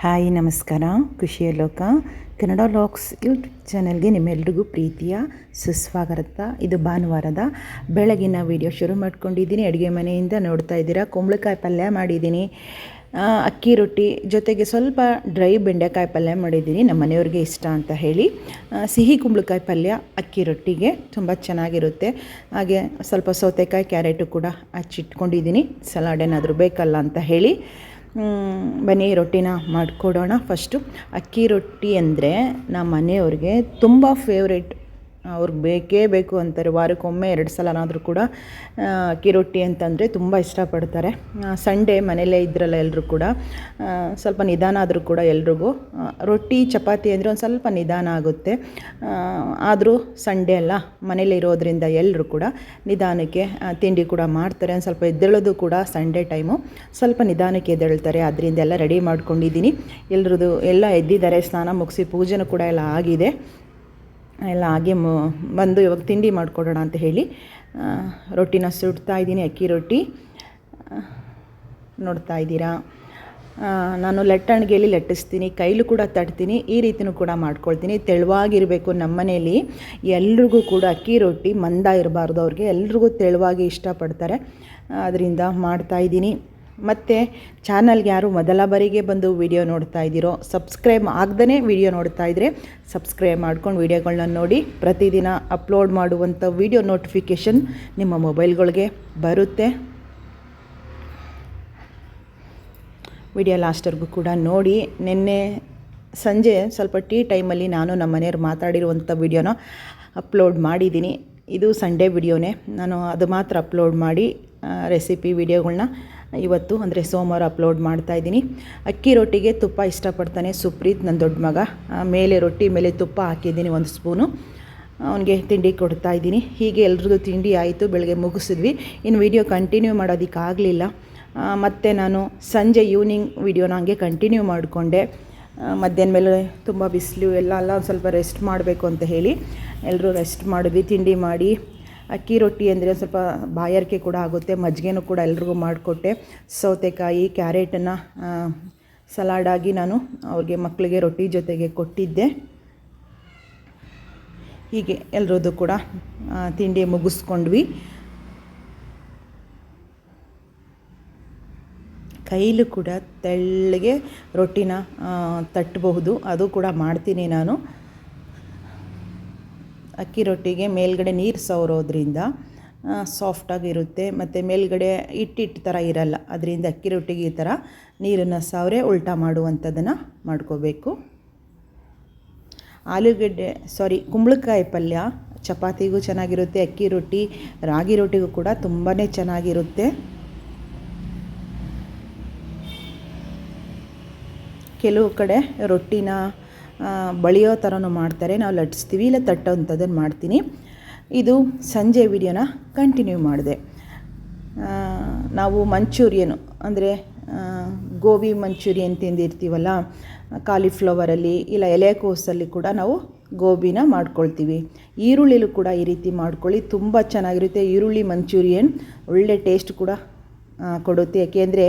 Hi, ನಮಸ್ಕಾರ. ಖುಷಿಯ ಲೋಕ. ಕನ್ನಡ ಲಾಕ್ಸ್ ಯೂಟ್ಯೂಬ್ ಚಾನಲ್ಗೆ ನಿಮ್ಮೆಲ್ರಿಗೂ ಪ್ರೀತಿಯ ಸುಸ್ವಾಗತ. ಇದು ಭಾನುವಾರದ ಬೆಳಗಿನ ವಿಡಿಯೋ ಶುರು ಮಾಡ್ಕೊಂಡಿದ್ದೀನಿ. ಅಡುಗೆ ಮನೆಯಿಂದ ನೋಡ್ತಾ ಇದ್ದೀರಾ? ಕುಂಬಳಕಾಯಿ ಪಲ್ಯ ಮಾಡಿದ್ದೀನಿ. ಅಕ್ಕಿ ರೊಟ್ಟಿ ಜೊತೆಗೆ ಸ್ವಲ್ಪ ಡ್ರೈ ಬೆಂಡೆಕಾಯಿ ಪಲ್ಯ ಮಾಡಿದ್ದೀನಿ. ನಮ್ಮ ಮನೆಯವ್ರಿಗೆ ಇಷ್ಟ ಅಂತ ಹೇಳಿ. ಸಿಹಿ ಕುಂಬಳಕಾಯಿ ಪಲ್ಯ ಅಕ್ಕಿ ರೊಟ್ಟಿಗೆ ತುಂಬ ಚೆನ್ನಾಗಿರುತ್ತೆ. ಹಾಗೆ ಸ್ವಲ್ಪ ಸೌತೆಕಾಯಿ, ಕ್ಯಾರೆಟು ಕೂಡ ಹಚ್ಚಿಟ್ಕೊಂಡಿದ್ದೀನಿ. ಸಲಾಡ್ ಏನಾದರೂ ಬೇಕಲ್ಲ ಅಂತ ಹೇಳಿ. ಬನ್ನಿ ರೊಟ್ಟಿನ ಮಾಡಿಕೊಡೋಣ. ಫಸ್ಟು ಅಕ್ಕಿ ರೊಟ್ಟಿ ಅಂದರೆ ನಮ್ಮ ಮನೆಯವ್ರಿಗೆ ತುಂಬ ಫೇವ್ರೇಟ್ ಅವ್ರಿಗೆ ಬೇಕೇ ಬೇಕು ಅಂತಾರೆ. ವಾರಕ್ಕೊಮ್ಮೆ ಎರಡು ಸಲನಾದರೂ ಕೂಡ ಅಕ್ಕಿ ರೊಟ್ಟಿ ಅಂತಂದರೆ ತುಂಬ ಇಷ್ಟಪಡ್ತಾರೆ. ಸಂಡೇ ಮನೆಯಲ್ಲೇ ಇದ್ರಲ್ಲ ಎಲ್ಲರೂ ಕೂಡ ಸ್ವಲ್ಪ ನಿಧಾನ ಆದರೂ ಕೂಡ ಎಲ್ರಿಗೂ ರೊಟ್ಟಿ, ಚಪಾತಿ ಅಂದರೆ ಒಂದು ಸ್ವಲ್ಪ ನಿಧಾನ ಆಗುತ್ತೆ. ಆದರೂ ಸಂಡೇ ಅಲ್ಲ ಮನೇಲಿ ಇರೋದ್ರಿಂದ ಎಲ್ಲರೂ ಕೂಡ ನಿಧಾನಕ್ಕೆ ತಿಂಡಿ ಕೂಡ ಮಾಡ್ತಾರೆ. ಒಂದು ಸ್ವಲ್ಪ ಎದ್ದೇಳೋದು ಕೂಡ ಸಂಡೇ ಟೈಮು. ಸ್ವಲ್ಪ ನಿಧಾನಕ್ಕೆ ಎದ್ದೇಳ್ತಾರೆ. ಅದರಿಂದ ಎಲ್ಲ ರೆಡಿ ಮಾಡ್ಕೊಂಡಿದ್ದೀನಿ. ಎಲ್ಲರದು ಎಲ್ಲ ಎದ್ದಿದ್ದಾರೆ, ಸ್ನಾನ ಮುಗಿಸಿ ಪೂಜೆನೂ ಕೂಡ ಎಲ್ಲ ಆಗಿದೆ. ಎಲ್ಲ ಹಾಗೆ ಬಂದು ಇವಾಗ ತಿಂಡಿ ಮಾಡಿಕೊಡೋಣ ಅಂತ ಹೇಳಿ ರೊಟ್ಟಿನ ಸುಡ್ತಾ ಇದ್ದೀನಿ, ಅಕ್ಕಿ ರೊಟ್ಟಿ. ನೋಡ್ತಾ ಇದ್ದೀರಾ? ನಾನು ಲಟ್ಟಣಿಗೆಯಲ್ಲಿ ಲಟ್ಟಿಸ್ತೀನಿ, ಕೈಲೂ ಕೂಡ ತಟ್ತೀನಿ, ಈ ರೀತಿನೂ ಕೂಡ ಮಾಡ್ಕೊಳ್ತೀನಿ. ತೆಳುವಾಗಿರಬೇಕು ನಮ್ಮ ಮನೆಯಲ್ಲಿ ಎಲ್ರಿಗೂ ಕೂಡ ಅಕ್ಕಿ ರೊಟ್ಟಿ ಮಂದ ಇರಬಾರ್ದು ಅವ್ರಿಗೆ, ಎಲ್ರಿಗೂ ತೆಳುವಾಗಿ ಇಷ್ಟಪಡ್ತಾರೆ. ಅದರಿಂದ ಮಾಡ್ತಾಯಿದ್ದೀನಿ ಮತ್ತು ಚಾನಲ್ಗೆ ಯಾರು ಮೊದಲ ಬಾರಿಗೆ ಬಂದು ವಿಡಿಯೋ ನೋಡ್ತಾ ಇದ್ದೀರೋ, ಸಬ್ಸ್ಕ್ರೈಬ್ ಆಗ್ದೇ ವಿಡಿಯೋ ನೋಡ್ತಾ ಇದ್ದರೆ ಸಬ್ಸ್ಕ್ರೈಬ್ ಮಾಡ್ಕೊಂಡು ವಿಡಿಯೋಗಳನ್ನ ನೋಡಿ. ಪ್ರತಿದಿನ ಅಪ್ಲೋಡ್ ಮಾಡುವಂಥ ವಿಡಿಯೋ ನೋಟಿಫಿಕೇಷನ್ ನಿಮ್ಮ ಮೊಬೈಲ್ಗಳಿಗೆ ಬರುತ್ತೆ. ವಿಡಿಯೋ ಲಾಸ್ಟ್ವರೆಗೂ ಕೂಡ ನೋಡಿ. ನಿನ್ನೆ ಸಂಜೆ ಸ್ವಲ್ಪ ಟೀ ಟೈಮಲ್ಲಿ ನಾನು ನಮ್ಮ ಮನೆಯವ್ರು ಮಾತಾಡಿರುವಂಥ ವಿಡಿಯೋನ ಅಪ್ಲೋಡ್ ಮಾಡಿದ್ದೀನಿ. ಇದು ಸಂಡೇ ವಿಡಿಯೋನೇ. ನಾನು ಅದು ಮಾತ್ರ ಅಪ್ಲೋಡ್ ಮಾಡಿ ರೆಸಿಪಿ ವಿಡಿಯೋಗಳ್ನ ಇವತ್ತು ಅಂದರೆ ಸೋಮವಾರ ಅಪ್ಲೋಡ್ ಮಾಡ್ತಾ ಇದ್ದೀನಿ. ಅಕ್ಕಿ ರೊಟ್ಟಿಗೆ ತುಪ್ಪ ಇಷ್ಟಪಡ್ತಾನೆ ಸುಪ್ರೀತ್ ನನ್ನ ದೊಡ್ಡ ಮಗ. ಮೇಲೆ ರೊಟ್ಟಿ, ಮೇಲೆ ತುಪ್ಪ ಹಾಕಿದ್ದೀನಿ ಒಂದು ಸ್ಪೂನು ಅವನಿಗೆ ತಿಂಡಿ ಕೊಡ್ತಾ ಇದ್ದೀನಿ. ಹೀಗೆ ಎಲ್ರಿಗೂ ತಿಂಡಿ ಆಯಿತು, ಬೆಳಗ್ಗೆ ಮುಗಿಸಿದ್ವಿ. ಇನ್ನು ವಿಡಿಯೋ ಕಂಟಿನ್ಯೂ ಮಾಡೋದಕ್ಕಾಗಲಿಲ್ಲ ಮತ್ತು ನಾನು ಸಂಜೆ ಈವ್ನಿಂಗ್ ವಿಡಿಯೋನ ಹಂಗೆ ಕಂಟಿನ್ಯೂ ಮಾಡಿಕೊಂಡೆ. ಮಧ್ಯಾಹ್ನ ಮೇಲೆ ತುಂಬ ಬಿಸಿಲು, ಎಲ್ಲ ಒಂದು ಸ್ವಲ್ಪ ರೆಸ್ಟ್ ಮಾಡಬೇಕು ಅಂತ ಹೇಳಿ ಎಲ್ಲರೂ ರೆಸ್ಟ್ ಮಾಡಿದ್ವಿ, ತಿಂಡಿ ಮಾಡಿ. ಅಕ್ಕಿ ರೊಟ್ಟಿ ಅಂದರೆ ಸ್ವಲ್ಪ ಬಾಯಾರಿಕೆ ಕೂಡ ಆಗುತ್ತೆ, ಮಜ್ಜಿಗೆನೂ ಕೂಡ ಎಲ್ರಿಗೂ ಮಾಡಿಕೊಟ್ಟೆ. ಸೌತೆಕಾಯಿ, ಕ್ಯಾರೆಟನ್ನು ಸಲಾಡಾಗಿ ನಾನು ಅವ್ರಿಗೆ ಮಕ್ಕಳಿಗೆ ರೊಟ್ಟಿ ಜೊತೆಗೆ ಕೊಟ್ಟಿದ್ದೆ. ಹೀಗೆ ಎಲ್ಲರದ್ದು ಕೂಡ ತಿಂಡಿ ಮುಗಿಸ್ಕೊಂಡ್ವಿ. ಕೈಲೂ ಕೂಡ ತೆಳ್ಳಗೆ ರೊಟ್ಟಿನ ತಟ್ಟಬಹುದು, ಅದು ಕೂಡ ಮಾಡ್ತೀನಿ ನಾನು. ಅಕ್ಕಿ ರೊಟ್ಟಿಗೆ ಮೇಲ್ಗಡೆ ನೀರು ಸವರೋದ್ರಿಂದ ಸಾಫ್ಟಾಗಿರುತ್ತೆ ಮತ್ತು ಮೇಲ್ಗಡೆ ಹಿಟ್ಟಿಟ್ಟು ಥರ ಇರಲ್ಲ. ಅದರಿಂದ ಅಕ್ಕಿ ರೊಟ್ಟಿಗೆ ಈ ಥರ ನೀರನ್ನು ಸವರೆ ಉಲ್ಟಾ ಮಾಡುವಂಥದ್ದನ್ನು ಮಾಡ್ಕೋಬೇಕು. ಆಲೂಗಡ್ಡೆ ಸಾರಿ ಕುಂಬಳಕಾಯಿ ಪಲ್ಯ ಚಪಾತಿಗೂ ಚೆನ್ನಾಗಿರುತ್ತೆ. ಅಕ್ಕಿ ರೊಟ್ಟಿ, ರಾಗಿ ರೊಟ್ಟಿಗೂ ಕೂಡ ತುಂಬಾ ಚೆನ್ನಾಗಿರುತ್ತೆ. ಕೆಲವು ಕಡೆ ರೊಟ್ಟಿನ ಬಳಿಯೋ ಥರನೂ ಮಾಡ್ತಾರೆ. ನಾವು ಲಟ್ಟಿಸ್ತೀವಿ, ಇಲ್ಲ ತಟ್ಟೋಂಥದ್ದನ್ನು ಮಾಡ್ತೀನಿ. ಇದು ಸಂಜೆ ವಿಡಿಯೋನ ಕಂಟಿನ್ಯೂ ಮಾಡಿದೆ. ನಾವು ಮಂಚೂರಿಯನ್, ಅಂದರೆ ಗೋಬಿ ಮಂಚೂರಿಯನ್ ತಿಂದಿರ್ತೀವಲ್ಲ, ಕಾಲಿಫ್ಲವರಲ್ಲಿ, ಇಲ್ಲ ಎಲೆಕೋಸಲ್ಲಿ ಕೂಡ ನಾವು ಗೋಬಿನ ಮಾಡ್ಕೊಳ್ತೀವಿ. ಈರುಳ್ಳಿಲೂ ಕೂಡ ಈ ರೀತಿ ಮಾಡ್ಕೊಳ್ಳಿ. ತುಂಬ ಚೆನ್ನಾಗಿರುತ್ತೆ. ಈರುಳ್ಳಿ, ಮಂಚೂರಿಯನ್, ಒಳ್ಳೆ ಟೇಸ್ಟ್ ಕೂಡ ಕೊಡುತ್ತೆ. ಯಾಕೆಂದರೆ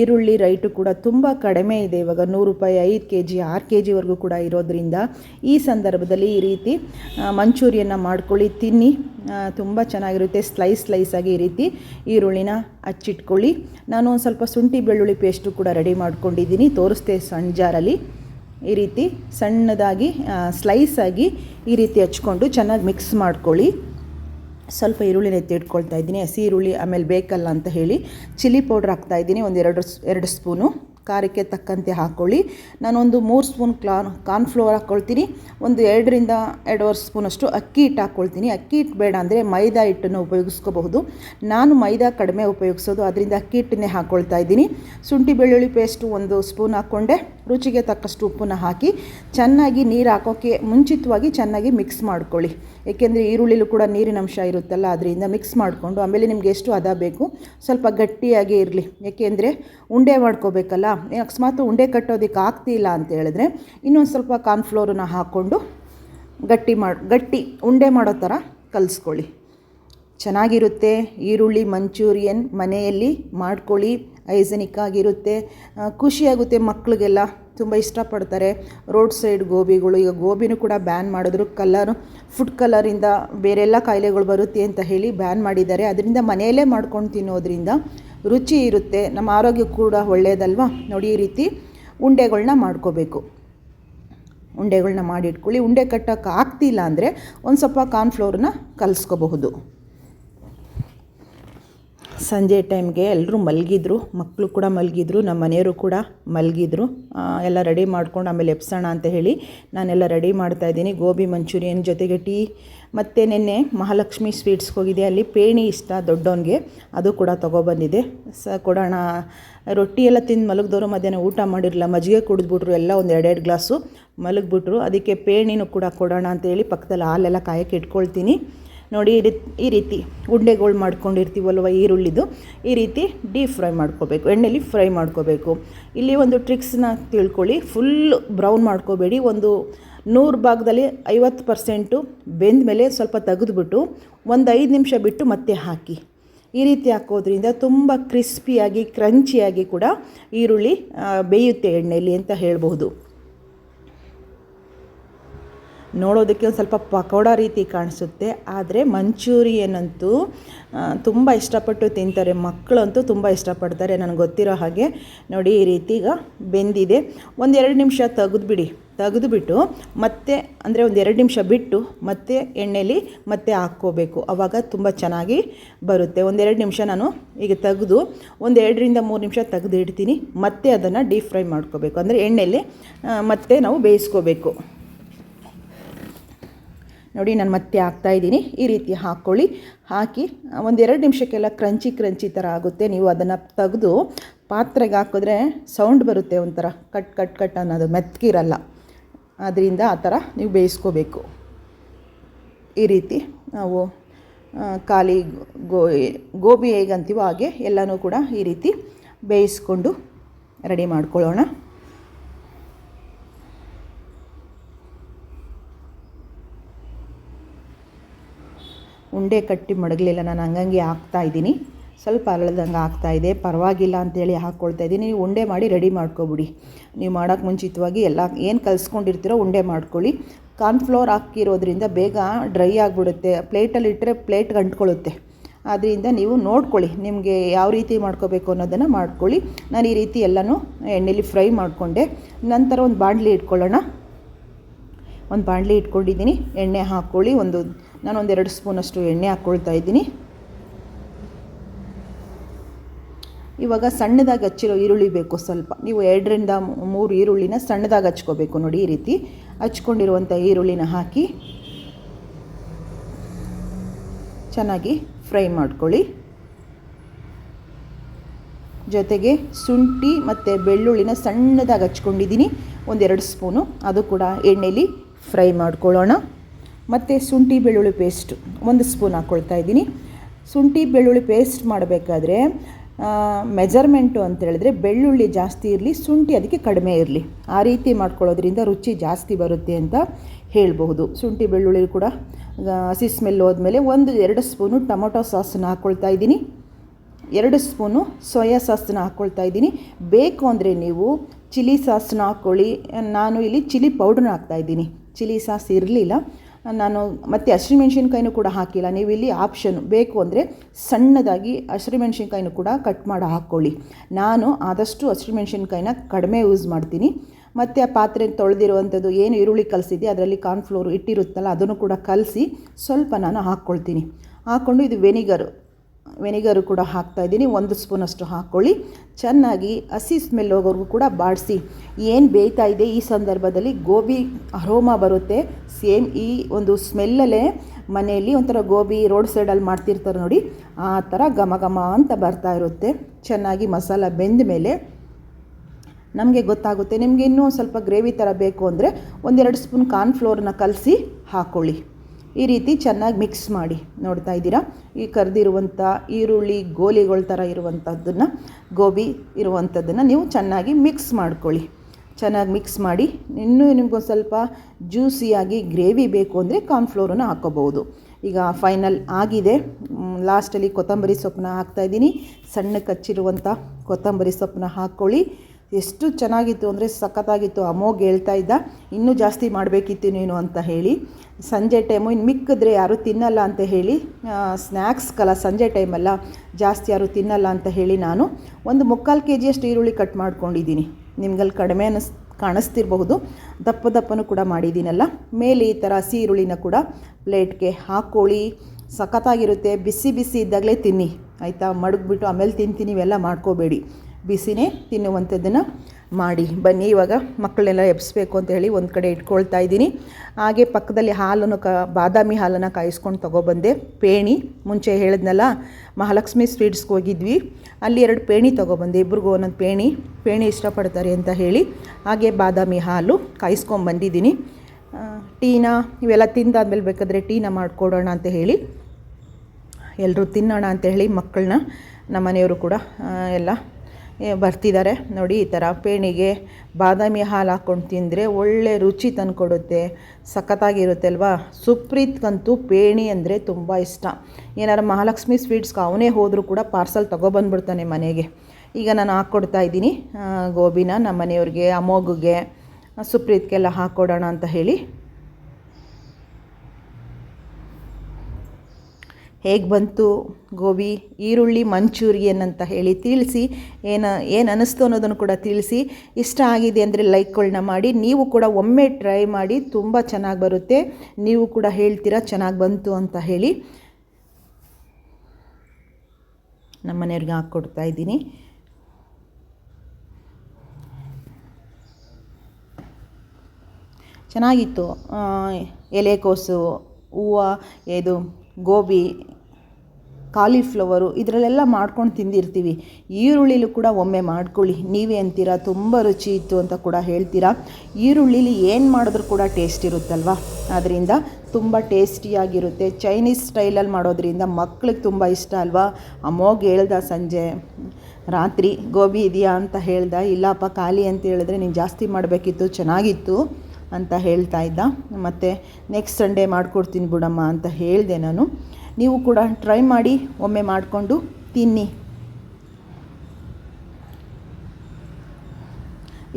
ಈರುಳ್ಳಿ ರೈಟು ಕೂಡ ತುಂಬ ಕಡಿಮೆ ಇದೆ. ಇವಾಗ ನೂರು ರೂಪಾಯಿ ಐದು ಕೆ ಜಿ ಆರು ಕೆ ಜಿವರೆಗೂ ಕೂಡ ಇರೋದ್ರಿಂದ ಈ ಸಂದರ್ಭದಲ್ಲಿ ಈ ರೀತಿ ಮಂಚೂರಿಯನ್ನ ಮಾಡ್ಕೊಳ್ಳಿ, ತಿನ್ನಿ. ತುಂಬ ಚೆನ್ನಾಗಿರುತ್ತೆ. ಸ್ಲೈಸ್ ಸ್ಲೈಸಾಗಿ ಈ ರೀತಿ ಈರುಳ್ಳಿನ ಹಚ್ಚಿಟ್ಕೊಳ್ಳಿ ನಾನು ಒಂದು ಸ್ವಲ್ಪ ಶುಂಠಿ ಬೆಳ್ಳುಳ್ಳಿ ಪೇಸ್ಟು ಕೂಡ ರೆಡಿ ಮಾಡ್ಕೊಂಡಿದ್ದೀನಿ. ತೋರಿಸ್ತೆ ಸಣ್ಣ ಜಾರಲ್ಲಿ ಈ ರೀತಿ ಸಣ್ಣದಾಗಿ ಸ್ಲೈಸಾಗಿ ಈ ರೀತಿ ಹಚ್ಕೊಂಡು ಚೆನ್ನಾಗಿ ಮಿಕ್ಸ್ ಮಾಡ್ಕೊಳ್ಳಿ. ಸ್ವಲ್ಪ ಈರುಳ್ಳಿನ ಎತ್ತಿಟ್ಕೊಳ್ತಾ ಇದ್ದೀನಿ. ಹಸಿ ಈರುಳ್ಳಿ ಆಮೇಲೆ ಬೇಕಲ್ಲ ಅಂತ ಹೇಳಿ ಚಿಲ್ಲಿ ಪೌಡ್ರ್ ಹಾಕ್ತಾ ಇದ್ದೀನಿ. ಒಂದು ಎರಡು ಎರಡು ಸ್ಪೂನು. ಖಾರಕ್ಕೆ ತಕ್ಕಂತೆ ಹಾಕ್ಕೊಳ್ಳಿ ನಾನೊಂದು ಮೂರು ಸ್ಪೂನ್ ಕ್ಲಾನ್, ಕಾರ್ನ್ಫ್ಲೋರ್ ಹಾಕ್ಕೊಳ್ತೀನಿ ಒಂದು ಎರಡರಿಂದ ಎರಡೂವರೆ ಸ್ಪೂನಷ್ಟು ಅಕ್ಕಿ ಹಿಟ್ಟು ಹಾಕ್ಕೊಳ್ತೀನಿ ಅಕ್ಕಿ ಹಿಟ್ಟು ಬೇಡ ಅಂದರೆ ಮೈದಾ ಹಿಟ್ಟನ್ನು ಉಪಯೋಗಿಸ್ಕೋಬಹುದು. ನಾನು ಮೈದಾ ಕಡಿಮೆ ಉಪಯೋಗಿಸೋದು, ಅದರಿಂದ ಅಕ್ಕಿ ಹಿಟ್ಟನ್ನೇ ಹಾಕ್ಕೊಳ್ತಾ ಇದ್ದೀನಿ. ಶುಂಠಿ ಬೆಳ್ಳುಳ್ಳಿ ಪೇಸ್ಟು ಒಂದು ಸ್ಪೂನ್ ಹಾಕ್ಕೊಂಡೆ. ರುಚಿಗೆ ತಕ್ಕಷ್ಟು ಉಪ್ಪನ್ನು ಹಾಕಿ ಚೆನ್ನಾಗಿ ನೀರು ಹಾಕೋಕ್ಕೆ ಮುಂಚಿತವಾಗಿ ಚೆನ್ನಾಗಿ ಮಿಕ್ಸ್ ಮಾಡ್ಕೊಳ್ಳಿ. ಏಕೆಂದರೆ ಈರುಳ್ಳಿಲೂ ಕೂಡ ನೀರಿನ ಅಂಶ ಇರುತ್ತಲ್ಲ, ಅದರಿಂದ ಮಿಕ್ಸ್ ಮಾಡಿಕೊಂಡು ಆಮೇಲೆ ನಿಮ್ಗೆ ಎಷ್ಟು ಹದ ಬೇಕು ಸ್ವಲ್ಪ ಗಟ್ಟಿಯಾಗಿ ಇರಲಿ. ಏಕೆಂದರೆ ಉಂಡೆ ಮಾಡ್ಕೋಬೇಕಲ್ಲ ಅಕಸ್ಮಾತ್ ಉಂಡೆ ಕಟ್ಟೋದಕ್ಕೆ ಆಗ್ತಿಲ್ಲ ಅಂತ ಹೇಳಿದ್ರೆ ಇನ್ನೊಂದು ಸ್ವಲ್ಪ ಕಾರ್ನ್ಫ್ಲೋರನ್ನ ಹಾಕ್ಕೊಂಡು ಗಟ್ಟಿ ಮಾಡಿ, ಗಟ್ಟಿ ಉಂಡೆ ಮಾಡೋ ಥರ ಕಲಿಸ್ಕೊಳ್ಳಿ. ಚೆನ್ನಾಗಿರುತ್ತೆ, ಈರುಳ್ಳಿ ಮಂಚೂರಿಯನ್ ಮನೆಯಲ್ಲಿ ಮಾಡ್ಕೊಳ್ಳಿ ಐಸನಿಕ್ ಆಗಿರುತ್ತೆ ಖುಷಿಯಾಗುತ್ತೆ ಮಕ್ಕಳಿಗೆಲ್ಲ ತುಂಬ ಇಷ್ಟಪಡ್ತಾರೆ. ರೋಡ್ ಸೈಡ್ ಗೋಬಿಗಳು, ಈಗ ಗೋಬಿನೂ ಕೂಡ ಬ್ಯಾನ್ ಮಾಡಿದ್ರು. ಕಲರ್ ಫುಡ್ ಕಲರಿಂದ ಬೇರೆಲ್ಲ ಕಾಯಿಲೆಗಳು ಬರುತ್ತೆ ಅಂತ ಹೇಳಿ ಬ್ಯಾನ್ ಮಾಡಿದ್ದಾರೆ. ಅದರಿಂದ ಮನೆಯಲ್ಲೇ ಮಾಡ್ಕೊಂಡು ತಿನ್ನೋದ್ರಿಂದ ರುಚಿ ಇರುತ್ತೆ. ನಮ್ಮ ಆರೋಗ್ಯ ಕೂಡ ಒಳ್ಳೆಯದಲ್ವಾ ನೋಡಿ, ಈ ರೀತಿ ಉಂಡೆಗಳನ್ನ ಮಾಡ್ಕೋಬೇಕು. ಉಂಡೆಗಳನ್ನ ಮಾಡಿ ಇಟ್ಕೊಳ್ಳಿ ಉಂಡೆ ಕಟ್ಟೋಕೆ ಆಗ್ತಿಲ್ಲ ಅಂದರೆ ಒಂದು ಸ್ವಲ್ಪ ಕಾರ್ನ್ಫ್ಲೋರನ್ನ ಕಲಿಸ್ಕೋಬಹುದು. ಸಂಜೆ ಟೈಮ್ಗೆ ಎಲ್ಲರೂ ಮಲಗಿದ್ರು ಮಕ್ಕಳು ಕೂಡ ಮಲಗಿದ್ರು, ನಮ್ಮ ಮನೆಯವರು ಕೂಡ ಮಲಗಿದ್ರು. ಎಲ್ಲ ರೆಡಿ ಮಾಡ್ಕೊಂಡು ಆಮೇಲೆ ಎಪ್ಸೋಣ ಅಂತ ಹೇಳಿ ನಾನೆಲ್ಲ ರೆಡಿ ಮಾಡ್ತಾಯಿದ್ದೀನಿ ಗೋಬಿ ಮಂಚೂರಿಯನ್ ಜೊತೆಗೆ ಟೀ. ಮತ್ತು ನಿನ್ನೆ ಮಹಾಲಕ್ಷ್ಮಿ ಸ್ವೀಟ್ಸ್ಗೆ ಹೋಗಿದೆ ಅಲ್ಲಿ ಪೇಣಿ ಇಷ್ಟ ದೊಡ್ಡವನಿಗೆ. ಅದು ಕೂಡ ತೊಗೊಬಂದಿದೆ. ಸ, ಕೊಡೋಣ. ರೊಟ್ಟಿ ಎಲ್ಲ ತಿಂದು ಮಲಗಿದವರು ಮಧ್ಯಾಹ್ನ ಊಟ ಮಾಡಿರಲಿಲ್ಲ. ಮಜ್ಜಿಗೆ ಕುಡಿದ್ಬಿಟ್ರು. ಎಲ್ಲ ಒಂದು ಎರಡೆರಡು ಗ್ಲಾಸು ಮಲಗಿಬಿಟ್ರು. ಅದಕ್ಕೆ ಪೇಣಿನೂ ಕೂಡ ಕೊಡೋಣ ಅಂತೇಳಿ ಪಕ್ಕದಲ್ಲಿ ಹಾಲೆಲ್ಲ ಕಾಯಕ್ಕೆ ಇಟ್ಕೊಳ್ತೀನಿ. ನೋಡಿ ಈ ರೀತಿ ಈ ರೀತಿ ಉಂಡೆಗಳು ಮಾಡ್ಕೊಂಡಿರ್ತೀವಲ್ವ ಈರುಳ್ಳಿದು, ಈ ರೀತಿ ಡೀಪ್ ಫ್ರೈ ಮಾಡ್ಕೋಬೇಕು, ಎಣ್ಣೆಲಿ ಫ್ರೈ ಮಾಡ್ಕೋಬೇಕು. ಇಲ್ಲಿ ಒಂದು ಟ್ರಿಕ್ಸ್ನ ತಿಳ್ಕೊಳ್ಳಿ. ಫುಲ್ ಬ್ರೌನ್ ಮಾಡ್ಕೋಬೇಡಿ. ಒಂದು ನೂರು ಭಾಗದಲ್ಲಿ ಐವತ್ತು ಪರ್ಸೆಂಟು ಬೆಂದ ಮೇಲೆ ಸ್ವಲ್ಪ ತೆಗೆದುಬಿಟ್ಟು ಒಂದು ಐದು ನಿಮಿಷ ಬಿಟ್ಟು ಮತ್ತೆ ಹಾಕಿ. ಈ ರೀತಿ ಹಾಕೋದ್ರಿಂದ ತುಂಬ ಕ್ರಿಸ್ಪಿಯಾಗಿ ಕ್ರಂಚಿಯಾಗಿ ಕೂಡ ಈರುಳ್ಳಿ ಬೇಯುತ್ತೆ ಎಣ್ಣೆಯಲ್ಲಿ ಅಂತ ಹೇಳ್ಬೋದು ನೋಡೋದಕ್ಕೆ ಒಂದು ಸ್ವಲ್ಪ ಪಕೋಡ ರೀತಿ ಕಾಣಿಸುತ್ತೆ. ಆದರೆ ಮಂಚೂರಿಯನ್ ಅಂತೂ ತುಂಬ ಇಷ್ಟಪಟ್ಟು ತಿಂತಾರೆ. ಮಕ್ಕಳಂತೂ ತುಂಬ ಇಷ್ಟಪಡ್ತಾರೆ. ನನಗೆ ಗೊತ್ತಿರೋ ಹಾಗೆ ನೋಡಿ ಈ ರೀತಿ ಈಗ ಬೆಂದಿದೆ. ಒಂದೆರಡು ನಿಮಿಷ ತೆಗೆದುಬಿಡಿ. ತೆಗೆದುಬಿಟ್ಟು ಮತ್ತೆ, ಅಂದರೆ ಒಂದು ಎರಡು ನಿಮಿಷ ಬಿಟ್ಟು ಮತ್ತೆ ಎಣ್ಣೆಲಿ ಮತ್ತೆ ಹಾಕ್ಕೋಬೇಕು. ಆವಾಗ ತುಂಬ ಚೆನ್ನಾಗಿ ಬರುತ್ತೆ. ಒಂದೆರಡು ನಿಮಿಷ ನಾನು ಈಗ ತೆಗೆದು ಒಂದು ಎರಡರಿಂದ ಮೂರು ನಿಮಿಷ ತೆಗೆದು ಇಡ್ತೀನಿ ಮತ್ತೆ ಅದನ್ನು ಡೀಪ್ ಫ್ರೈ ಮಾಡ್ಕೋಬೇಕು. ಅಂದರೆ ಎಣ್ಣೆಯಲ್ಲಿ ಮತ್ತೆ ನಾವು ಬೇಯಿಸ್ಕೋಬೇಕು. ನೋಡಿ, ನಾನು ಮತ್ತೆ ಹಾಕ್ತಾಯಿದ್ದೀನಿ ಈ ರೀತಿ ಹಾಕ್ಕೊಳ್ಳಿ ಹಾಕಿ ಒಂದೆರಡು ನಿಮಿಷಕ್ಕೆಲ್ಲ ಕ್ರಂಚಿ ಕ್ರಂಚಿ ಥರ ಆಗುತ್ತೆ. ನೀವು ಅದನ್ನು ತೆಗೆದು ಪಾತ್ರೆಗೆ ಹಾಕಿದ್ರೆ ಸೌಂಡ್ ಬರುತ್ತೆ ಒಂಥರ. ಕಟ್ ಕಟ್ ಕಟ್ ಅನ್ನೋದು ಮೆತ್ತಗಿರಲ್ಲ ಅದರಿಂದ ಆ ಥರ ನೀವು ಬೇಯಿಸ್ಕೋಬೇಕು. ಈ ರೀತಿ ನಾವು ಖಾಲಿ ಗೋ, ಗೋಬಿ ಹೇಗಂತೀವೋ ಹಾಗೆ ಎಲ್ಲನೂ ಕೂಡ ಈ ರೀತಿ ಬೇಯಿಸ್ಕೊಂಡು ರೆಡಿ ಮಾಡ್ಕೊಳ್ಳೋಣ. ಉಂಡೆ ಕಟ್ಟಿ ಮಡಗಲಿಲ್ಲ, ನಾನು ಹಂಗಂಗೆ ಹಾಕ್ತಾ ಇದ್ದೀನಿ. ಸ್ವಲ್ಪ ಅರಳ್ದಂಗೆ ಇದೆ. ಪರವಾಗಿಲ್ಲ ಅಂತೇಳಿ ಹಾಕ್ಕೊಳ್ತಾ ಇದ್ದೀನಿ. ನೀವು ಉಂಡೆ ಮಾಡಿ ರೆಡಿ ಮಾಡ್ಕೊಬಿಡಿ. ನೀವು ಮಾಡೋಕ್ಕೆ ಮುಂಚಿತವಾಗಿ ಎಲ್ಲ ಏನು ಕಲಿಸ್ಕೊಂಡಿರ್ತೀರೋ ಉಂಡೆ ಮಾಡ್ಕೊಳ್ಳಿ. ಕಾರ್ನ್ಫ್ಲೋರ್ ಹಾಕಿರೋದ್ರಿಂದ ಬೇಗ ಡ್ರೈ ಆಗಿಬಿಡುತ್ತೆ. ಪ್ಲೇಟಲ್ಲಿ ಇಟ್ಟರೆ ಪ್ಲೇಟ್ಗೆ ಅಂಟ್ಕೊಳ್ಳುತ್ತೆ ಆದ್ದರಿಂದ ನೀವು ನೋಡ್ಕೊಳ್ಳಿ ನಿಮಗೆ ಯಾವ ರೀತಿ ಮಾಡ್ಕೋಬೇಕು ಅನ್ನೋದನ್ನು ಮಾಡ್ಕೊಳ್ಳಿ. ನಾನು ಈ ರೀತಿ ಎಲ್ಲನೂ ಎಣ್ಣೆಲಿ ಫ್ರೈ ಮಾಡಿಕೊಂಡೆ. ನಂತರ ಒಂದು ಬಾಣಲಿ ಇಟ್ಕೊಳ್ಳೋಣ. ಒಂದು ಬಾಣಲಿ ಇಟ್ಕೊಂಡಿದ್ದೀನಿ. ಎಣ್ಣೆ ಹಾಕ್ಕೊಳ್ಳಿ. ಒಂದು ನಾನು ಒಂದೆರಡು ಸ್ಪೂನಷ್ಟು ಎಣ್ಣೆ ಹಾಕ್ಕೊಳ್ತಾ ಇದ್ದೀನಿ. ಇವಾಗ ಸಣ್ಣದಾಗಿ ಹಚ್ಚಿರೋ ಈರುಳ್ಳಿ ಬೇಕು ಸ್ವಲ್ಪ. ನೀವು ಎರಡರಿಂದ ಮೂರು ಈರುಳ್ಳಿನ ಸಣ್ಣದಾಗಿ ಹಚ್ಕೋಬೇಕು ನೋಡಿ ಈ ರೀತಿ. ಹಚ್ಕೊಂಡಿರುವಂಥ ಈರುಳ್ಳಿನ ಹಾಕಿ ಚೆನ್ನಾಗಿ ಫ್ರೈ ಮಾಡ್ಕೊಳ್ಳಿ. ಜೊತೆಗೆ ಶುಂಠಿ ಮತ್ತು ಬೆಳ್ಳುಳ್ಳಿನ ಸಣ್ಣದಾಗಿ ಹಚ್ಕೊಂಡಿದ್ದೀನಿ. ಒಂದೆರಡು ಸ್ಪೂನು. ಅದು ಕೂಡ ಎಣ್ಣೆಯಲ್ಲಿ ಫ್ರೈ ಮಾಡ್ಕೊಳ್ಳೋಣ. ಮತ್ತು ಶುಂಠಿ ಬೆಳ್ಳುಳ್ಳಿ ಪೇಸ್ಟ್ ಒಂದು ಸ್ಪೂನ್ ಹಾಕ್ಕೊಳ್ತಾ ಇದ್ದೀನಿ. ಶುಂಠಿ ಬೆಳ್ಳುಳ್ಳಿ ಪೇಸ್ಟ್ ಮಾಡಬೇಕಾದ್ರೆ ಮೆಜರ್ಮೆಂಟು ಅಂತ ಹೇಳಿದ್ರೆ ಬೆಳ್ಳುಳ್ಳಿ ಜಾಸ್ತಿ ಇರಲಿ, ಶುಂಠಿ ಅದಕ್ಕೆ ಕಡಿಮೆ ಇರಲಿ. ಆ ರೀತಿ ಮಾಡ್ಕೊಳ್ಳೋದ್ರಿಂದ ರುಚಿ ಜಾಸ್ತಿ ಬರುತ್ತೆ ಅಂತ ಹೇಳಬಹುದು. ಶುಂಠಿ ಬೆಳ್ಳುಳ್ಳಿ ಕೂಡ ಹಸಿ ಸ್ಮೆಲ್ ಹೋದ್ಮೇಲೆ ಒಂದು, ಎರಡು ಸ್ಪೂನು ಟೊಮೊಟೊ ಸಾಸನ್ನು ಹಾಕ್ಕೊಳ್ತಾ ಇದ್ದೀನಿ. ಎರಡು ಸ್ಪೂನು ಸೋಯಾ ಸಾಸನ್ನ ಹಾಕ್ಕೊಳ್ತಾ ಇದ್ದೀನಿ. ಬೇಕು ಅಂದರೆ ನೀವು ಚಿಲ್ಲಿ ಸಾಸನ್ನ ಹಾಕ್ಕೊಳ್ಳಿ ನಾನು ಇಲ್ಲಿ ಚಿಲ್ಲಿ ಪೌಡ್ರನ್ನ ಹಾಕ್ತಾ ಇದ್ದೀನಿ. ಚಿಲ್ಲಿ ಸಾಸ್ ಇರಲಿಲ್ಲ. ನಾನು ಮತ್ತು ಹಸಿಮೆಣ್ಸಿನ್ಕಾಯಿನೂ ಕೂಡ ಹಾಕಿಲ್ಲ. ನೀವು ಇಲ್ಲಿ ಆಪ್ಷನ್ ಬೇಕು ಅಂದರೆ ಸಣ್ಣದಾಗಿ ಹಸಿಮೆಣ್ಸಿನ್ಕಾಯಿನೂ ಕೂಡ ಕಟ್ ಮಾಡಿ ಹಾಕ್ಕೊಳ್ಳಿ ನಾನು ಆದಷ್ಟು ಹಸಿಮೆಣ್ಸಿನ್ಕಾಯಿನ ಕಡಿಮೆ ಯೂಸ್ ಮಾಡ್ತೀನಿ. ಮತ್ತು ಆ ಪಾತ್ರೆ ತೊಳೆದಿರುವಂಥದ್ದು ಏನು ಈರುಳ್ಳಿ ಕಲಸಿದೆ ಅದರಲ್ಲಿ ಕಾರ್ನ್ಫ್ಲೋರ್ ಇಟ್ಟಿರುತ್ತಲ್ಲ, ಅದನ್ನು ಕೂಡ ಕಲಸಿ ಸ್ವಲ್ಪ ನಾನು ಹಾಕ್ಕೊಳ್ತೀನಿ. ಹಾಕ್ಕೊಂಡು ಇದು ವೆನಿಗರು ವೆನಿಗರು ಕೂಡ ಹಾಕ್ತಾ ಇದ್ದೀನಿ. ಒಂದು ಸ್ಪೂನಷ್ಟು ಹಾಕ್ಕೊಳ್ಳಿ ಚೆನ್ನಾಗಿ ಹಸಿ ಸ್ಮೆಲ್ ಹೋಗೋವರೆಗೂ ಕೂಡ ಬಾಡಿಸಿ ಏನು ಬೇಯ್ತಾ ಇದೆ ಈ ಸಂದರ್ಭದಲ್ಲಿ? ಗೋಬಿ ಅರೋಮ ಬರುತ್ತೆ. ಸೇಮ್ ಈ ಒಂದು ಸ್ಮೆಲ್ಲಲ್ಲೇ ಮನೆಯಲ್ಲಿ ಒಂಥರ ಗೋಬಿ ರೋಡ್ ಸೈಡಲ್ಲಿ ಮಾಡ್ತಿರ್ತಾರೆ ನೋಡಿ, ಆ ಥರ ಘಮ ಘಮ ಅಂತ ಬರ್ತಾ ಇರುತ್ತೆ. ಚೆನ್ನಾಗಿ ಮಸಾಲ ಬೆಂದ ಮೇಲೆ ನಮಗೆ ಗೊತ್ತಾಗುತ್ತೆ. ನಿಮಗೆ ಇನ್ನೂ ಸ್ವಲ್ಪ ಗ್ರೇವಿ ಥರ ಬೇಕು ಅಂದರೆ ಒಂದೆರಡು ಸ್ಪೂನ್ ಕಾರ್ನ್ಫ್ಲೋರ್ನ ಕಲಸಿ ಹಾಕ್ಕೊಳ್ಳಿ ಈ ರೀತಿ ಚೆನ್ನಾಗಿ ಮಿಕ್ಸ್ ಮಾಡಿ ನೋಡ್ತಾ ಇದ್ದೀರಾ? ಈ ಕರೆದಿರುವಂಥ ಈರುಳ್ಳಿ, ಗೋಲಿಗಳ ಥರ ಇರುವಂಥದ್ದನ್ನು ಗೋಬಿ ಇರುವಂಥದ್ದನ್ನು ನೀವು ಚೆನ್ನಾಗಿ ಮಿಕ್ಸ್ ಮಾಡ್ಕೊಳ್ಳಿ. ಚೆನ್ನಾಗಿ ಮಿಕ್ಸ್ ಮಾಡಿ, ಇನ್ನೂ ನಿಮಗೊಂದು ಸ್ವಲ್ಪ ಜ್ಯೂಸಿಯಾಗಿ ಗ್ರೇವಿ ಬೇಕು ಅಂದರೆ ಕಾರ್ನ್ಫ್ಲೋರನ್ನು ಹಾಕೋಬಹುದು. ಈಗ ಫೈನಲ್ ಆಗಿದೆ. ಲಾಸ್ಟಲ್ಲಿ ಕೊತ್ತಂಬರಿ ಸೊಪ್ಪನ್ನ ಹಾಕ್ತಾಯಿದ್ದೀನಿ ಸಣ್ಣ ಕಚ್ಚಿರುವಂಥ ಕೊತ್ತಂಬರಿ ಸೊಪ್ಪನ್ನ ಹಾಕ್ಕೊಳ್ಳಿ ಎಷ್ಟು ಚೆನ್ನಾಗಿತ್ತು ಅಂದರೆ ಸಖತ್ತಾಗಿತ್ತು. ಅಮೋಗ್ ಹೇಳ್ತಾ ಇದ್ದ, ಇನ್ನೂ ಜಾಸ್ತಿ ಮಾಡಬೇಕಿತ್ತು ನೀನು ಅಂತ ಹೇಳಿ. ಸಂಜೆ ಟೈಮು, ಇನ್ನು ಮಿಕ್ಕಿದ್ರೆ ಯಾರೂ ತಿನ್ನಲ್ಲ ಅಂತ ಹೇಳಿ ಸ್ನ್ಯಾಕ್ಸ್ಗಲ್ಲ ಸಂಜೆ ಟೈಮಲ್ಲ, ಜಾಸ್ತಿ ಯಾರೂ ತಿನ್ನಲ್ಲ ಅಂತ ಹೇಳಿ ನಾನು ಒಂದು ಮುಕ್ಕಾಲು ಕೆ ಜಿಯಷ್ಟು ಈರುಳ್ಳಿ ಕಟ್ ಮಾಡ್ಕೊಂಡಿದ್ದೀನಿ. ನಿಮ್ಗಲ್ಲಿ ಕಡಿಮೆ ಅನ್ನಿಸ್ ಕಾಣಿಸ್ತಿರಬಹುದು. ದಪ್ಪ ದಪ್ಪನೂ ಕೂಡ ಮಾಡಿದ್ದೀನಲ್ಲ. ಮೇಲೆ ಈ ಥರ ಹಸಿ ಈರುಳ್ಳಿನ ಕೂಡ ಪ್ಲೇಟ್ಗೆ ಹಾಕ್ಕೊಳ್ಳಿ. ಸಖತ್ತಾಗಿರುತ್ತೆ. ಬಿಸಿ ಬಿಸಿ ಇದ್ದಾಗಲೇ ತಿನ್ನಿ. ಆಯಿತಾ? ಮಡಗ್ಬಿಟ್ಟು ಆಮೇಲೆ ತಿಂತೀನಿ, ಇವೆಲ್ಲ ಮಾಡ್ಕೋಬೇಡಿ. ಬಿಸಿನೇ ತಿನ್ನುವಂಥದ್ದನ್ನು ಮಾಡಿ. ಬನ್ನಿ, ಇವಾಗ ಮಕ್ಕಳನ್ನೆಲ್ಲ ಎಬ್ಸ್ಬೇಕು ಅಂತ ಹೇಳಿ ಒಂದು ಕಡೆ ಇಟ್ಕೊಳ್ತಾ ಇದ್ದೀನಿ. ಹಾಗೆ ಪಕ್ಕದಲ್ಲಿ ಹಾಲನ್ನು ಕ, ಬಾದಾಮಿ ಹಾಲನ್ನು ಕಾಯಿಸ್ಕೊಂಡು ತೊಗೊಬಂದೆ. ಪೇಣಿ, ಮುಂಚೆ ಹೇಳಿದ್ನಲ್ಲ, ಮಹಾಲಕ್ಷ್ಮಿ ಸ್ವೀಟ್ಸ್ಗೆ ಹೋಗಿದ್ವಿ. ಅಲ್ಲಿ ಎರಡು ಪೇಣಿ ತೊಗೊಬಂದೆ. ಇಬ್ರಿಗೂ ಒಂದೊಂದು ಪೇಣಿ ಪೇಣಿ ಇಷ್ಟಪಡ್ತಾರೆ ಅಂತ ಹೇಳಿ. ಹಾಗೆ ಬಾದಾಮಿ ಹಾಲು ಕಾಯಿಸ್ಕೊಂಬಂದಿದ್ದೀನಿ ಟೀನ, ಇವೆಲ್ಲ ತಿಂದಾದಮೇಲೆ ಬೇಕಾದರೆ ಟೀನ ಮಾಡಿಕೊಡೋಣ ಅಂತ ಹೇಳಿ. ಎಲ್ಲರೂ ತಿನ್ನೋಣ ಅಂತ ಹೇಳಿ ಮಕ್ಕಳನ್ನ ನಮ್ಮ ಮನೆಯವರು ಕೂಡ ಎಲ್ಲ ಬರ್ತಿದ್ದಾರೆ ನೋಡಿ, ಈ ಥರ ಪೇಣಿಗೆ ಬಾದಾಮಿ ಹಾಲು ಹಾಕ್ಕೊಂಡು ತಿಂದರೆ ಒಳ್ಳೆ ರುಚಿ ತಂದುಕೊಡುತ್ತೆ. ಸಖತ್ತಾಗಿರುತ್ತೆ ಅಲ್ವಾ ಸುಪ್ರೀತ್ಗಂತೂ ಪೇಣಿ ಅಂದರೆ ತುಂಬ ಇಷ್ಟ. ಏನಾರು ಮಹಾಲಕ್ಷ್ಮಿ ಸ್ವೀಟ್ಸ್ಗೆ ಅವನೇ ಹೋದರೂ ಕೂಡ ಪಾರ್ಸಲ್ ತೊಗೊಬಂದ್ಬಿಡ್ತಾನೆ ಮನೆಗೆ. ಈಗ ನಾನು ಹಾಕ್ಕೊಡ್ತಾ ಇದ್ದೀನಿ. ಗೋಬಿನ ನಮ್ಮ ಮನೆಯವ್ರಿಗೆ ಅಮೋಘಗೆ, ಸುಪ್ರೀತ್ಗೆಲ್ಲ ಹಾಕ್ಕೊಡೋಣ ಅಂತ ಹೇಳಿ. ಹೇಗೆ ಬಂತು? ಗೋಬಿ, ಈರುಳ್ಳಿ, ಮಂಚೂರಿಯನ್ ಅಂತ ಹೇಳಿ ತಿಳಿಸಿ, ಏನು ಏನು ಅನ್ನಿಸ್ತು ಅನ್ನೋದನ್ನು ಕೂಡ ತಿಳಿಸಿ. ಇಷ್ಟ ಆಗಿದೆ ಅಂದರೆ ಲೈಕ್ಗಳನ್ನ ಮಾಡಿ. ನೀವು ಕೂಡ ಒಮ್ಮೆ ಟ್ರೈ ಮಾಡಿ ತುಂಬ ಚೆನ್ನಾಗಿ ಬರುತ್ತೆ. ನೀವು ಕೂಡ ಹೇಳ್ತೀರಾ ಚೆನ್ನಾಗಿ ಬಂತು ಅಂತ ಹೇಳಿ. ನಮ್ಮ ಮನೆಯವ್ರಿಗೆ ಹಾಕ್ಕೊಡ್ತಾ ಇದ್ದೀನಿ. ಚೆನ್ನಾಗಿತ್ತು. ಎಲೆಕೋಸು, ಹೂವು, ಇದು ಗೋಬಿ ಕಾಲಿಫ್ಲವರು ಇದರಲ್ಲೆಲ್ಲ ಮಾಡ್ಕೊಂಡು ತಿಂದಿರ್ತೀವಿ. ಈರುಳ್ಳಿಲೂ ಕೂಡ ಒಮ್ಮೆ ಮಾಡ್ಕೊಳ್ಳಿ. ನೀವೇ ಅಂತೀರಾ? ತುಂಬ ರುಚಿ ಇತ್ತು ಅಂತ ಕೂಡ ಹೇಳ್ತೀರಾ? ಈರುಳ್ಳಿಲಿ ಏನು ಮಾಡಿದ್ರೂ ಕೂಡ ಟೇಸ್ಟ್ ಇರುತ್ತಲ್ವ? ಆದ್ದರಿಂದ ತುಂಬ ಟೇಸ್ಟಿಯಾಗಿರುತ್ತೆ ಚೈನೀಸ್ ಸ್ಟೈಲಲ್ಲಿ ಮಾಡೋದ್ರಿಂದ ಮಕ್ಳಿಗೆ ತುಂಬ ಇಷ್ಟ ಅಲ್ವಾ? ಅಮ್ಮೋಗಿ ಹೇಳ್ದ ಸಂಜೆ, ರಾತ್ರಿ ಗೋಬಿ ಇದೆಯಾ? ಅಂತ ಹೇಳ್ದ, ಇಲ್ಲಪ್ಪ, ಖಾಲಿ ಅಂತ ಹೇಳಿದ್ರೆ ನೀನು ಜಾಸ್ತಿ ಮಾಡಬೇಕಿತ್ತು, ಚೆನ್ನಾಗಿತ್ತು ಅಂತ ಹೇಳ್ತಾ ಇದ್ದ. ಮತ್ತು ನೆಕ್ಸ್ಟ್ ಸಂಡೇ ಮಾಡಿಕೊಡ್ತೀನಿ ಬಿಡಮ್ಮ ಅಂತ ಹೇಳಿದೆ ನಾನು. ನೀವು ಕೂಡ ಟ್ರೈ ಮಾಡಿ, ಒಮ್ಮೆ ಮಾಡಿಕೊಂಡು ತಿನ್ನಿ.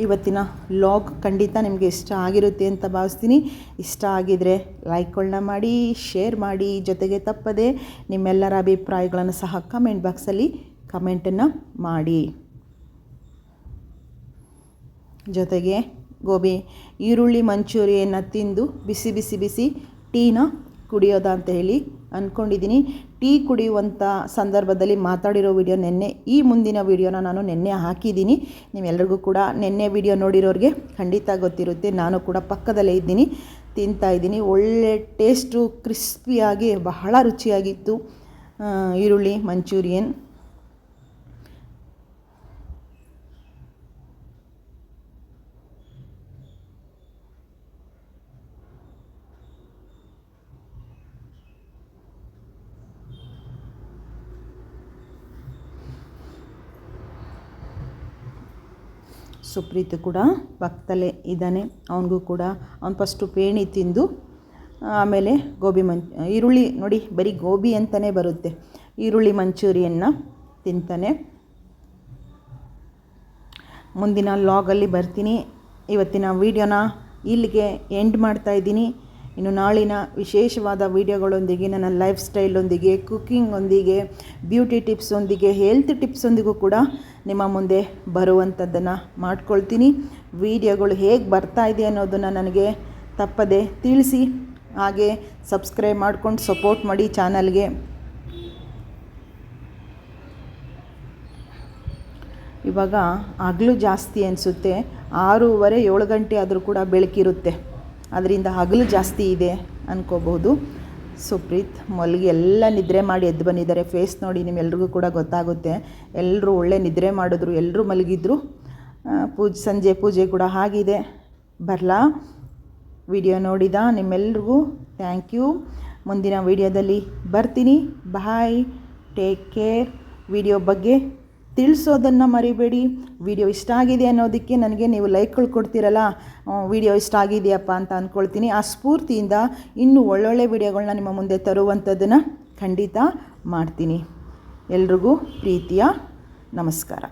ಇವತ್ತಿನ ಲಾಗ್ ಖಂಡಿತ ನಿಮಗೆ ಇಷ್ಟ ಆಗಿರುತ್ತೆ ಅಂತ ಭಾವಿಸ್ತೀನಿ. ಇಷ್ಟ ಆಗಿದರೆ ಲೈಕ್ಗಳನ್ನ ಮಾಡಿ ಶೇರ್ ಮಾಡಿ, ಜೊತೆಗೆ ತಪ್ಪದೆ ನಿಮ್ಮೆಲ್ಲರ ಅಭಿಪ್ರಾಯಗಳನ್ನು ಸಹ ಕಮೆಂಟ್ ಬಾಕ್ಸಲ್ಲಿ ಕಮೆಂಟನ್ನು ಮಾಡಿ. ಜೊತೆಗೆ ಗೋಬಿ, ಈರುಳ್ಳಿ, ಮಂಚೂರಿಯನ್ನು ತಿಂದು ಬಿಸಿ ಬಿಸಿ ಬಿಸಿ ಟೀನ ಕುಡಿಯೋದ ಅಂತ ಹೇಳಿ ಅಂದ್ಕೊಂಡಿದ್ದೀನಿ ಟೀ ಕುಡಿಯುವಂಥ ಸಂದರ್ಭದಲ್ಲಿ ಮಾತಾಡಿರೋ ವಿಡಿಯೋ ನಿನ್ನೆ, ಈ ಮುಂದಿನ ವಿಡಿಯೋನ ನಾನು ನಿನ್ನೆ ಹಾಕಿದ್ದೀನಿ ನೀವೆಲ್ಲರಿಗೂ ಕೂಡ ನಿನ್ನೆ ವಿಡಿಯೋ ನೋಡಿರೋರಿಗೆ ಖಂಡಿತ ಗೊತ್ತಿರುತ್ತೆ. ನಾನು ಕೂಡ ಪಕ್ಕದಲ್ಲೇ ಇದ್ದೀನಿ. ತಿಂತಾ ಇದ್ದೀನಿ. ಒಳ್ಳೆ ಟೇಸ್ಟು, ಕ್ರಿಸ್ಪಿಯಾಗಿ, ಬಹಳ ರುಚಿಯಾಗಿತ್ತು ಈರುಳ್ಳಿ, ಮಂಚೂರಿಯನ್. ಸುಪ್ರೀತ್ ಕೂಡ ಪಕ್ಕದಲ್ಲೇ ಇದ್ದಾನೆ. ಅವನಿಗೂ ಕೂಡ ಅವ್ನು ಫಸ್ಟು ಪೇಣಿ ತಿಂದು, ಆಮೇಲೆ ಗೋಬಿ ಮಂಚ್, ಈರುಳ್ಳಿ ನೋಡಿ, ಬರೀ ಗೋಬಿ ಅಂತಲೇ ಬರುತ್ತೆ. ಈರುಳ್ಳಿ ಮಂಚೂರಿಯನ್ನು ತಿಂತಾನೆ. ಮುಂದಿನ ಲಾಗಲ್ಲಿ ಬರ್ತೀನಿ. ಇವತ್ತಿನ ವೀಡಿಯೋನ ಇಲ್ಲಿಗೆ ಎಂಡ್ ಮಾಡ್ತಾಯಿದ್ದೀನಿ ಇನ್ನು ನಾಳಿನ ವಿಶೇಷವಾದ ವೀಡಿಯೋಗಳೊಂದಿಗೆ, ನನ್ನ ಲೈಫ್ ಸ್ಟೈಲೊಂದಿಗೆ ಕುಕ್ಕಿಂಗೊಂದಿಗೆ ಬ್ಯೂಟಿ ಟಿಪ್ಸೊಂದಿಗೆ ಹೆಲ್ತ್ ಟಿಪ್ಸೊಂದಿಗೂ ಕೂಡ ನಿಮ್ಮ ಮುಂದೆ ಬರುವಂಥದ್ದನ್ನು ಮಾಡ್ಕೊಳ್ತೀನಿ. ವಿಡಿಯೋಗಳು ಹೇಗೆ ಬರ್ತಾ ಇದೆ ಅನ್ನೋದನ್ನು ನನಗೆ ತಪ್ಪದೆ ತಿಳಿಸಿ. ಹಾಗೆ ಸಬ್ಸ್ಕ್ರೈಬ್ ಮಾಡ್ಕೊಂಡು ಸಪೋರ್ಟ್ ಮಾಡಿ ಚಾನಲ್ಗೆ. ಇವಾಗ ಹಗಲು ಜಾಸ್ತಿ ಅನಿಸುತ್ತೆ. ಆರೂವರೆ ಏಳು ಗಂಟೆ ಆದರೂ ಕೂಡ ಬೆಳಕಿರುತ್ತೆ. ಅದರಿಂದ ಹಗಲು ಜಾಸ್ತಿ ಇದೆ ಅನ್ಕೋಬಹುದು. ಸುಪ್ರೀತ್ ಮಲ್ಗಿ ಎಲ್ಲ ನಿದ್ರೆ ಮಾಡಿ ಎದ್ದು ಬಂದಿದ್ದಾರೆ. ಫೇಸ್ ನೋಡಿ ನಿಮ್ಮೆಲ್ರಿಗೂ ಕೂಡ ಗೊತ್ತಾಗುತ್ತೆ. ಎಲ್ಲರೂ ಒಳ್ಳೆ ನಿದ್ರೆ ಮಾಡಿದ್ರು ಎಲ್ಲರೂ ಮಲಗಿದ್ರು. ಪೂಜೆ, ಸಂಜೆ ಪೂಜೆ ಕೂಡ ಆಗಿದೆ. ಬರಲಾ? ವಿಡಿಯೋ ನೋಡಿದ ನಿಮ್ಮೆಲ್ರಿಗೂ ಥ್ಯಾಂಕ್ ಯು ಮುಂದಿನ ವಿಡಿಯೋದಲ್ಲಿ ಬರ್ತೀನಿ. ಬಾಯ್ ಟೇಕ್ ಕೇರ್ ವಿಡಿಯೋ ಬಗ್ಗೆ ತಿಳಿಸೋದನ್ನು ಮರಿಬೇಡಿ. ವಿಡಿಯೋ ಇಷ್ಟ ಆಗಿದೆ ಅನ್ನೋದಕ್ಕೆ ನನಗೆ ನೀವು ಲೈಕ್ಗಳು ಕೊಡ್ತೀರಲ್ಲ ವಿಡಿಯೋ ಇಷ್ಟ ಆಗಿದೆಯಪ್ಪ ಅಂತ ಅಂದ್ಕೊಳ್ತೀನಿ ಆ ಸ್ಫೂರ್ತಿಯಿಂದ ಇನ್ನೂ ಒಳ್ಳೊಳ್ಳೆ ವಿಡಿಯೋಗಳನ್ನ ನಿಮ್ಮ ಮುಂದೆ ತರುವಂಥದ್ದನ್ನು ಖಂಡಿತ ಮಾಡ್ತೀನಿ. ಎಲ್ರಿಗೂ ಪ್ರೀತಿಯ ನಮಸ್ಕಾರ.